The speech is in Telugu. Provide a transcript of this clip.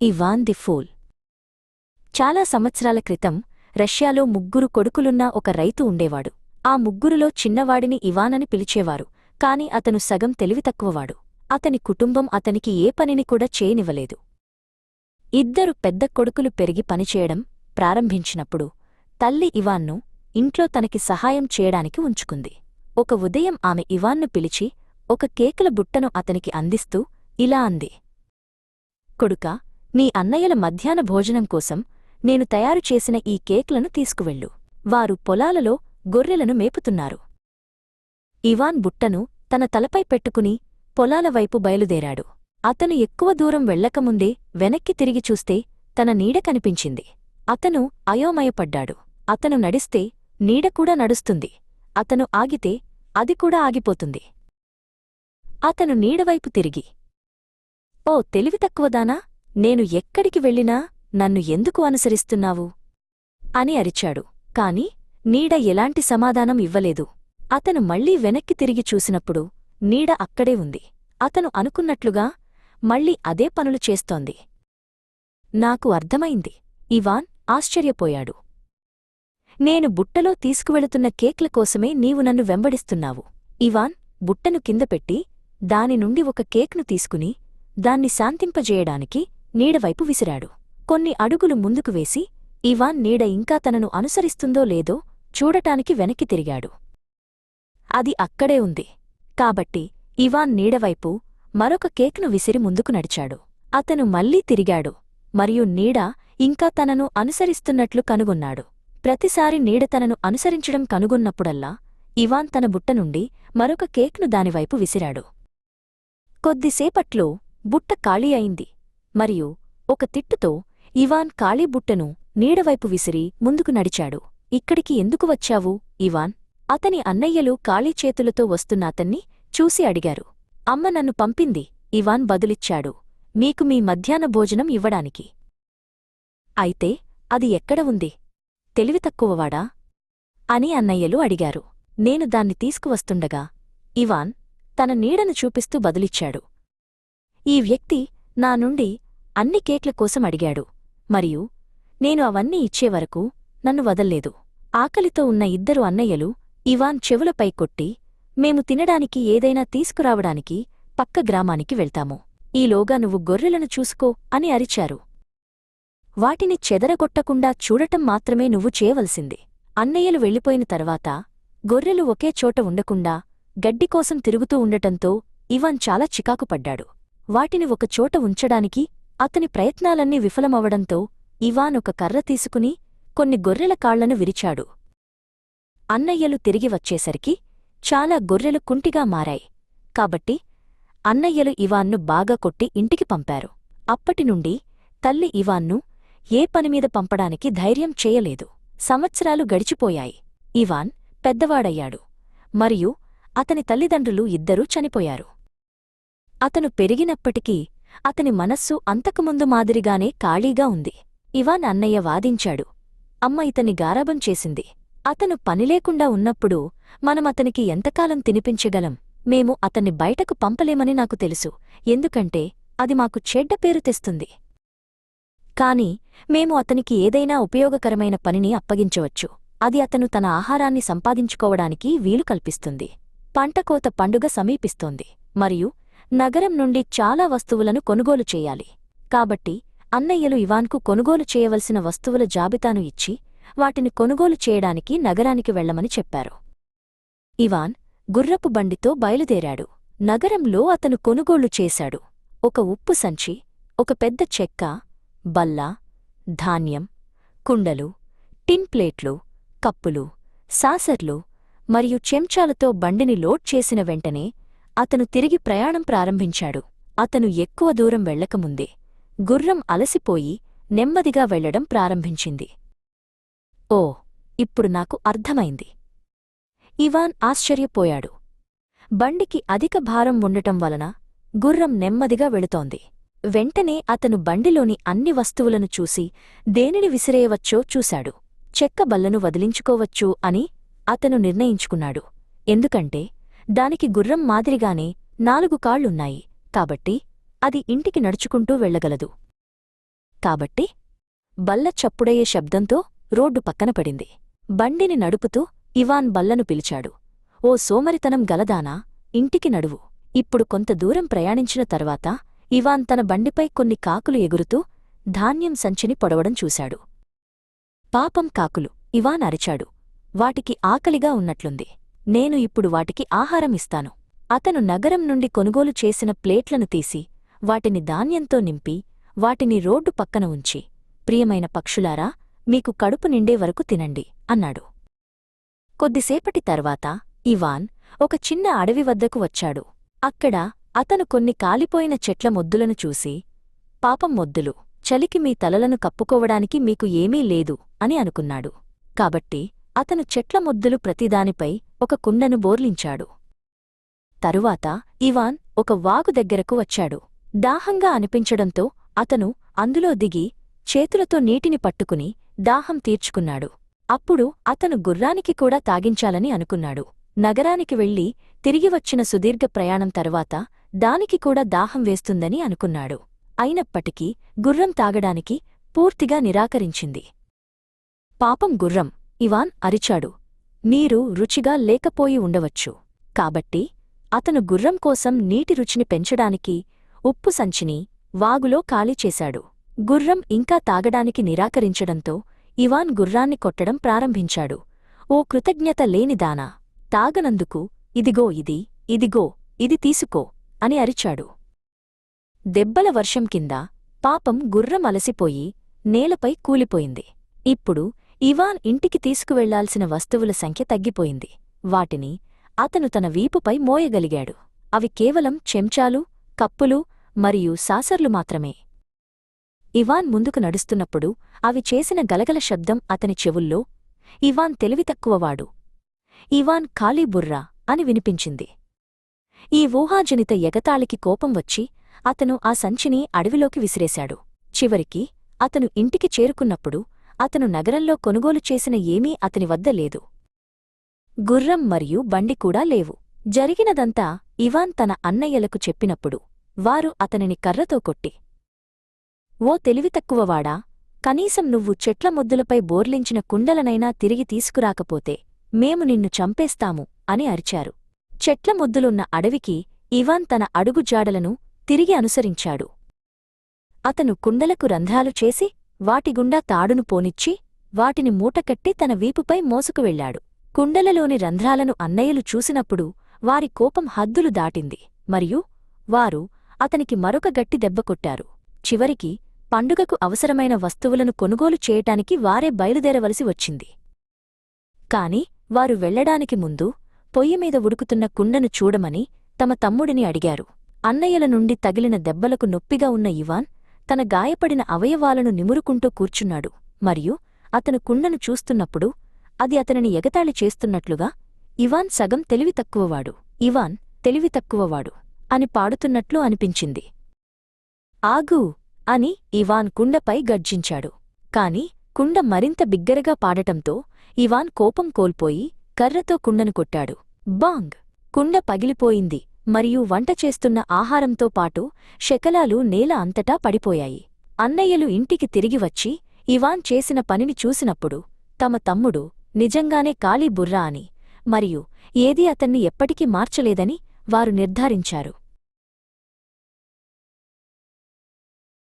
Ivan the pool. చాలా సంవత్సరాల క్రితం రష్యాలో ముగ్గురు కొడుకులున్న ఒక రైతు ఉండేవాడు. ఆ ముగ్గురులో చిన్నవాడిని ఇవానని పిలిచేవారు కాని అతను సగం తెలివితక్కువవాడు అతని కుటుంబం అతనికి ఏ పనిని కూడా చేయనివ్వలేదు. ఇద్దరు పెద్ద కొడుకులు పెరిగి పనిచేయడం ప్రారంభించినప్పుడు తల్లి ఇవాన్ను ఇంట్లో తనకి సహాయం చేయడానికి ఉంచుకుంది. ఒక ఉదయం ఆమె ఇవాన్ను పిలిచి ఒక కేకుల బుట్టను అతనికి అందిస్తూ ఇలా అంది. కొడుకా నీ అన్నయ్యల మధ్యాహ్న భోజనం కోసం నేను తయారు చేసిన ఈ కేక్లను తీసుకువెళ్ళు. వారు పొలాలలో గొర్రెలను మేపుతున్నారు. ఇవాన్ బుట్టను తన తలపై పెట్టుకుని పొలాల వైపు బయలుదేరాడు. అతను ఎక్కువ దూరం వెళ్ళకముందే వెనక్కి తిరిగి చూస్తే తన నీడ కనిపించింది. అతను అయోమయపడ్డాడు. అతను నడిస్తే నీడ కూడా నడుస్తుంది. అతను ఆగితే అది కూడా ఆగిపోతుంది. అతను నీడవైపు తిరిగి ఓ తెలివితక్కువదానా నేను ఎక్కడికి వెళ్ళినా నన్ను ఎందుకు అనుసరిస్తున్నావు? అని అరిచాడు. కాని నీడ ఎలాంటి సమాధానం ఇవ్వలేదు. అతను మళ్ళీ వెనక్కి తిరిగి చూసినప్పుడు నీడ అక్కడే ఉంది. అతను అనుకున్నట్లుగా మళ్ళీ అదే పనులు చేస్తోంది. నాకు అర్థమైంది. ఇవాన్ ఆశ్చర్యపోయాడు. నేను బుట్టలో తీసుకువెళుతున్న కేక్ల కోసమే నీవు నన్ను వెంబడిస్తున్నావు. ఇవాన్ బుట్టను కింద పెట్టి దాని నుండి ఒక కేక్ను తీసుకుని దాన్ని శాంతింపజేయడానికి నీడవైపు విసిరాడు. కొన్ని అడుగులు ముందుకు వేసి ఇవాన్ నీడ ఇంకా తనను అనుసరిస్తుందో లేదో చూడటానికి వెనక్కి తిరిగాడు. అది అక్కడే ఉంది. కాబట్టి ఇవాన్ నీడవైపు మరొక కేక్ను విసిరి ముందుకు నడిచాడు. అతను మళ్ళీ తిరిగాడు. మరియు నీడ ఇంకా తనను అనుసరిస్తున్నట్లు కనుగొన్నాడు. ప్రతిసారి నీడ తనను అనుసరించడం కనుగొన్నప్పుడల్లా ఇవాన్ తన బుట్ట నుండి మరొక కేక్ను దానివైపు విసిరాడు. కొద్దిసేపట్లో బుట్ట ఖాళీ అయింది. మరియు ఒక తిట్టుతో ఇవాన్ కాళీబుట్టను నీడవైపు విసిరి ముందుకు నడిచాడు. ఇక్కడికి ఎందుకు వచ్చావు ఇవాన్ అతని అన్నయ్యలు ఖాళీ చేతులతో వస్తున్న అతన్ని చూసి అడిగారు. అమ్మ నన్ను పంపింది ఇవాన్ బదులిచ్చాడు. మీకు మీ మధ్యాహ్న భోజనం ఇవ్వడానికి. అయితే అది ఎక్కడ ఉంది? తెలివితక్కువవాడా అని అన్నయ్యలు అడిగారు. నేను దాన్ని తీసుకువస్తుండగా ఇవాన్ తన నీడను చూపిస్తూ బదులిచ్చాడు. ఈ వ్యక్తి నా నుండి అన్ని కేక్ల కోసం అడిగాడు. మరియు నేను అవన్నీ ఇచ్చేవరకు నన్ను వదల్లేదు. ఆకలితో ఉన్న ఇద్దరు అన్నయ్యలు ఇవాన్ చెవులపై కొట్టి మేము తినడానికి ఏదైనా తీసుకురావడానికి పక్క గ్రామానికి వెళ్తాము. ఈలోగా నువ్వు గొర్రెలను చూసుకో అని అరిచారు. వాటిని చెదరగొట్టకుండా చూడటం మాత్రమే నువ్వు చేయవలసింది. అన్నయ్యలు వెళ్ళిపోయిన తర్వాత గొర్రెలు ఒకే చోట ఉండకుండా గడ్డికోసం తిరుగుతూ ఉండటంతో ఇవాన్ చాలా చికాకుపడ్డాడు. వాటిని ఒకచోట ఉంచడానికి అతని ప్రయత్నాలన్నీ విఫలమవడంతో ఇవాన్ ఒక కర్ర తీసుకుని కొన్ని గొర్రెల కాళ్ళను విరిచాడు. అన్నయ్యలు తిరిగి వచ్చేసరికి చాలా గొర్రెలు కుంటిగా మారాయి. కాబట్టి అన్నయ్యలు ఇవాన్ను బాగా కొట్టి ఇంటికి పంపారు. అప్పటినుండి తల్లి ఇవాన్ను ఏ పనిమీద పంపడానికి ధైర్యం చేయలేదు. సంవత్సరాలు గడిచిపోయాయి. ఇవాన్ పెద్దవాడయ్యాడు. మరియు అతని తల్లిదండ్రులు ఇద్దరూ చనిపోయారు. అతను పెరిగినప్పటికీ అతని మనస్సు అంతకుముందు మాదిరిగానే ఖాళీగా ఉంది. ఇవాన్ అన్నయ్య వాదించాడు. అమ్మ ఇతని గారాబం చేసింది. అతను పనిలేకుండా ఉన్నప్పుడు మనమతనికి ఎంతకాలం తినిపించగలం? మేము అతన్ని బయటకు పంపలేమని నాకు తెలుసు. ఎందుకంటే అది మాకు చెడ్డ పేరు తెస్తుంది. కాని మేము అతనికి ఏదైనా ఉపయోగకరమైన పనిని అప్పగించవచ్చు. అది అతను తన ఆహారాన్ని సంపాదించుకోవడానికి వీలు కల్పిస్తుంది. పంటకోత పండుగ సమీపిస్తోంది. మరియు నగరం నుండి చాలా వస్తువులను కొనుగోలు చేయాలి. కాబట్టి అన్నయ్యలు ఇవాన్కు కొనుగోలు చేయవలసిన వస్తువుల జాబితాను ఇచ్చి వాటిని కొనుగోలు చేయడానికి నగరానికి వెళ్ళమని చెప్పారు. ఇవాన్ గుర్రపు బండితో బయలుదేరాడు. నగరంలో అతను కొనుగోళ్ళు చేశాడు. ఒక ఉప్పు సంచి ఒక పెద్ద చెక్క బల్ల ధాన్యం కుండలు టిన్ ప్లేట్లు కప్పులు సాసర్లు మరియు చెంచాలతో బండిని లోడ్ చేసిన వెంటనే అతను తిరిగి ప్రయాణం ప్రారంభించాడు. అతను ఎక్కువ దూరం వెళ్ళకముందే గుర్రం అలసిపోయి నెమ్మదిగా వెళ్ళడం ప్రారంభించింది. ఓ ఇప్పుడు నాకు అర్థమైంది. ఇవాన్ ఆశ్చర్యపోయాడు. బండికి అధిక భారం ఉండటం వలన గుర్రం నెమ్మదిగా వెళుతోంది. వెంటనే అతను బండిలోని అన్ని వస్తువులను చూసి దేనిని విసిరేయవచ్చో చూశాడు. చెక్క బల్లను వదిలించుకోవచ్చు అని అతను నిర్ణయించుకున్నాడు. ఎందుకంటే దానికి గుర్రం మాదిరిగానే నాలుగు కాళ్ళున్నాయి కాబట్టి అది ఇంటికి నడుచుకుంటూ వెళ్ళగలదు కాబట్టి బల్ల చప్పుడయ్యే శబ్దంతో రోడ్డు పక్కన పడింది. బండిని నడుపుతూ ఇవాన్ బల్లను పిలిచాడు. ఓ సోమరితనం గలదానా ఇంటికి నడువు. ఇప్పుడు కొంత దూరం ప్రయాణించిన తర్వాత ఇవాన్ తన బండిపై కొన్ని కాకులు ఎగురుతూ ధాన్యం సంచిని పొడవడం చూశాడు. పాపం కాకులు ఇవాన్ అరిచాడు. వాటికి ఆకలిగా ఉన్నట్లుంది. నేను ఇప్పుడు వాటికి ఆహారం ఇస్తాను. అతను నగరం నుండి కొనుగోలు చేసిన ప్లేట్లను తీసి వాటిని ధాన్యంతో నింపి వాటిని రోడ్డు పక్కన ఉంచి ప్రియమైన పక్షులారా మీకు కడుపు నిండే వరకు తినండి అన్నాడు. కొద్దిసేపటి తర్వాత ఇవాన్ ఒక చిన్న అడవి వద్దకు వచ్చాడు. అక్కడ అతను కొన్ని కాలిపోయిన చెట్ల మొద్దులను చూసి పాపం మొద్దులు చలికి మీ తలలను కప్పుకోవడానికి మీకు ఏమీ లేదు అని అనుకున్నాడు. కాబట్టి అతను చెట్ల మొద్దులు ప్రతిదానిపై ఒక కుండను బోర్లించాడు. తరువాత ఇవాన్ ఒక వాగు దగ్గరకు వచ్చాడు. దాహంగా అనిపించడంతో అతను అందులో దిగి చేతులతో నీటిని పట్టుకుని దాహం తీర్చుకున్నాడు. అప్పుడు అతను గుర్రానికి కూడా తాగించాలని అనుకున్నాడు. నగరానికి వెళ్ళి తిరిగివచ్చిన సుదీర్ఘ ప్రయాణం తరువాత దానికి కూడా దాహం వేస్తుందని అనుకున్నాడు. అయినప్పటికీ గుర్రం తాగడానికి పూర్తిగా నిరాకరించింది. పాపం గుర్రం ఇవాన్ అరిచాడు. నీరు రుచిగా లేకపోయి ఉండవచ్చు. కాబట్టి అతను గుర్రం కోసం నీటి రుచిని పెంచడానికి ఉప్పు సంచిని వాగులో ఖాళీ చేశాడు. గుర్రం ఇంకా తాగడానికి నిరాకరించడంతో ఇవాన్ గుర్రాన్ని కొట్టడం ప్రారంభించాడు. ఓ కృతజ్ఞత లేనిదానా తాగనందుకు ఇదిగో ఇది ఇదిగో ఇది తీసుకో అని అరిచాడు. దెబ్బల వర్షం కింద పాపం గుర్రం అలసిపోయి నేలపై కూలిపోయింది. ఇప్పుడు ఇవాన్ ఇంటికి తీసుకువెళ్ళాల్సిన వస్తువుల సంఖ్య తగ్గిపోయింది. వాటిని అతను తన వీపుపై మోయగలిగాడు. అవి కేవలం చెంచాలు కప్పులు మరియు సాసర్లు మాత్రమే. ఇవాన్ ముందుకు నడుస్తున్నప్పుడు అవి చేసిన గలగల శబ్దం అతని చెవుల్లో ఇవాన్ తెలివితక్కువవాడు ఇవాన్ ఖాళీ బుర్రా అని వినిపించింది. ఈ ఊహాజనిత ఎగతాళికి కోపం వచ్చి అతను ఆ సంచిని అడవిలోకి విసిరేశాడు. చివరికి అతను ఇంటికి చేరుకున్నప్పుడు అతను నగరంలో కొనుగోలు చేసిన ఏమీ అతని వద్ద లేదు. గుర్రం మరియు బండి కూడా లేవు. జరిగినదంతా ఇవాన్ తన అన్నయ్యలకు చెప్పినప్పుడు వారు అతనిని కర్రతో కొట్టి ఓ తెలివితక్కువవాడా కనీసం నువ్వు చెట్ల ముద్దులపై బోర్లించిన కుండలనైనా తిరిగి తీసుకురాకపోతే మేము నిన్ను చంపేస్తాము అని అరిచారు. చెట్ల ముద్దులున్న అడవికి ఇవాన్ తన అడుగుజాడలను తిరిగి అనుసరించాడు. అతను కుండలకు రంధ్రాలు చేసి వాటిగుండా తాడును పోనిచ్చి వాటిని మూటకట్టి తన వీపుపై మోసుకు వెళ్ళాడు కుండలలోని రంధ్రాలను అన్నయ్యలు చూసినప్పుడు వారి కోపం హద్దులు దాటింది. మరియు వారు అతనికి మరొక గట్టి దెబ్బ కొట్టారు. చివరికి పండుగకు అవసరమైన వస్తువులను కొనుగోలు చేయటానికి వారే బయలుదేరవలసి వచ్చింది. కాని వారు వెళ్ళడానికి ముందు పొయ్యిమీద ఉడుకుతున్న కుండను చూడమని తమ తమ్ముడిని అడిగారు. అన్నయ్యల నుండి తగిలిన దెబ్బలకు నొప్పిగా ఉన్న ఇవాన్ తన గాయపడిన అవయవాలను నిమురుకుంటూ కూర్చున్నాడు. మరియు అతను కుండను చూస్తున్నప్పుడు అది అతనిని ఎగతాళి చేస్తున్నట్లుగా ఇవాన్ సగం తెలివి తక్కువవాడు. ఇవాన్ తెలివి తక్కువవాడు అని పాడుతున్నట్లు అనిపించింది. ఆగు అని ఇవాన్ కుండపై గర్జించాడు. కాని కుండ మరింత బిగ్గరగా పాడటంతో ఇవాన్ కోపం కోల్పోయి కర్రతో కుండను కొట్టాడు. బాంగ్! కుండ పగిలిపోయింది. మరియు వంట చేస్తున్న ఆహారంతో పాటు శకలాలు నేల అంతటా పడిపోయాయి. అన్నయ్యలు ఇంటికి తిరిగి వచ్చి ఇవాన్ చేసిన పనిని చూసినప్పుడు తమ తమ్ముడు నిజంగానే కాలీ బుర్రా అని మరియు ఏదీ అతన్ని ఎప్పటికీ మార్చలేదని వారు నిర్ధారించారు.